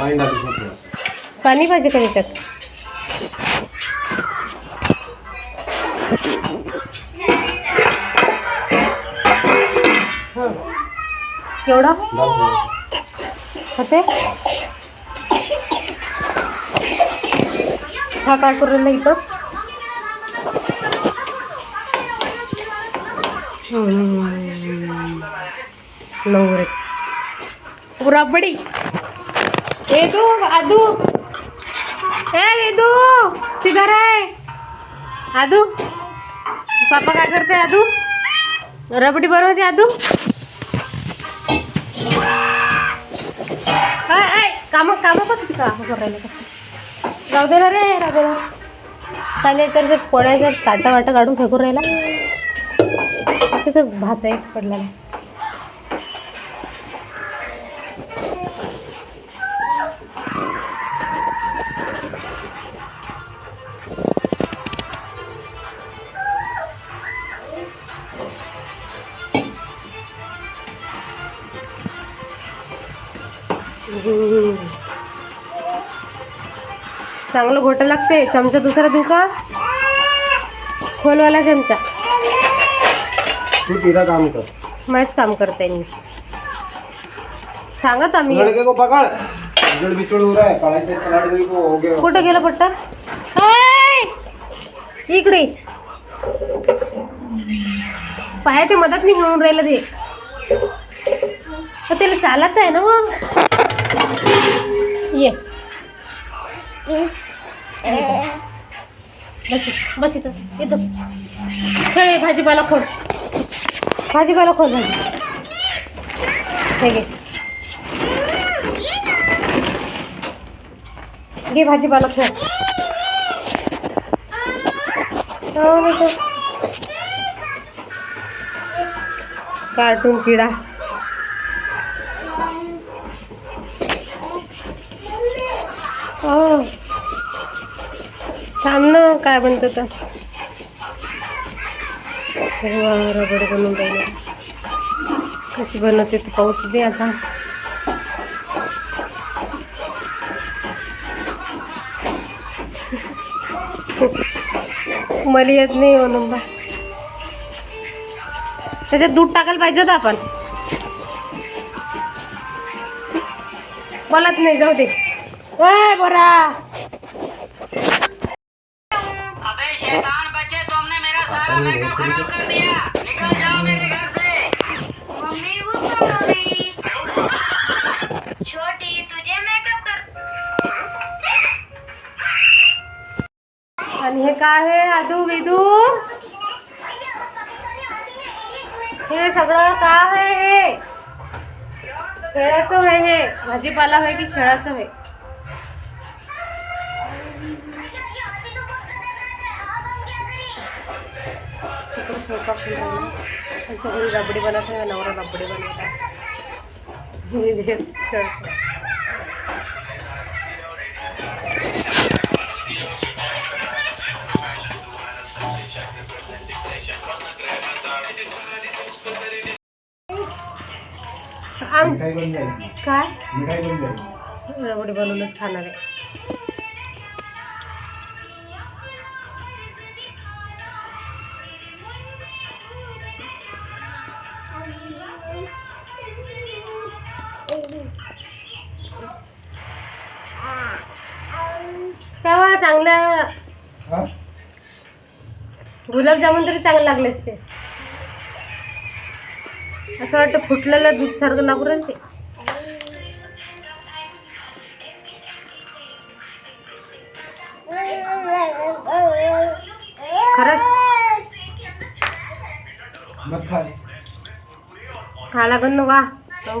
पाणी टाकू शकतो पाणी पाहिजे का त्याच्यात एवढा? होते हा काय करून इथं? हम्म. नवरे. रबडी वेदू आदू. ए वेदू सिगार आहे. आदू पापा काय करते आदू? रबडी बनवते आदू. काय काम काम बघ का? काम करायला का? जाऊ दे ना रे राजा चालेल तर ते पोळ्याचं ताटा वाटा काढून फेकून राहिला. तिथं भात आहे पडला चांगलं घोटं लागते चमचा दुसरा देऊ का? खोलवाला चमचा तू तिला काम कर. मस्त काम करते मी. सांगत आम्ही. पकड़. हो है हो कुठं गेलं पट्टा? ऐ! इकडे. पायाच्या मदत नाही घेऊन राहिलं ते. तर त्याला चालाच आहे ना मग? ये. बस बस इथं इथं. खेळ भाजीपाला खोड. भाजीपाला खोड. भाजी हे घे. घे भाजीपाला खेळ. हो ना कार्टून किडा. हो. थांब ना काय बनतं तर रबड बनवून राहिलं. कशी बनवते तू पाऊस दे आता. मला येत नाही हो नंबर. त्याच्यात दूध टाकायला पाहिजे होतं आपण. बोलत नाही जाऊ दे. बरा. अबे शैतान बच्चे तुमने मेरा सारा मेकअप खराब कर दिया। निकल जाओ मेरे घर। काय हे आदू विदू? हे सगळं काय आहे हे? खेळाचं आहे हे. भाजीपाला आहे की खेळाचं आहे रबडी बनवत आहे नवरा रबडी बनवत आहे? काय मिठाई बन जाएगी रबडी बनवूनच खाणार आहे तेव्हा चांगलं हाँ गुलाबजामुन तरी चांगले लागले असते असं वाटतं फुटलेलं दूध सारखं लागू राहील ते. खरंच? खा. लागन ना वा. खाऊ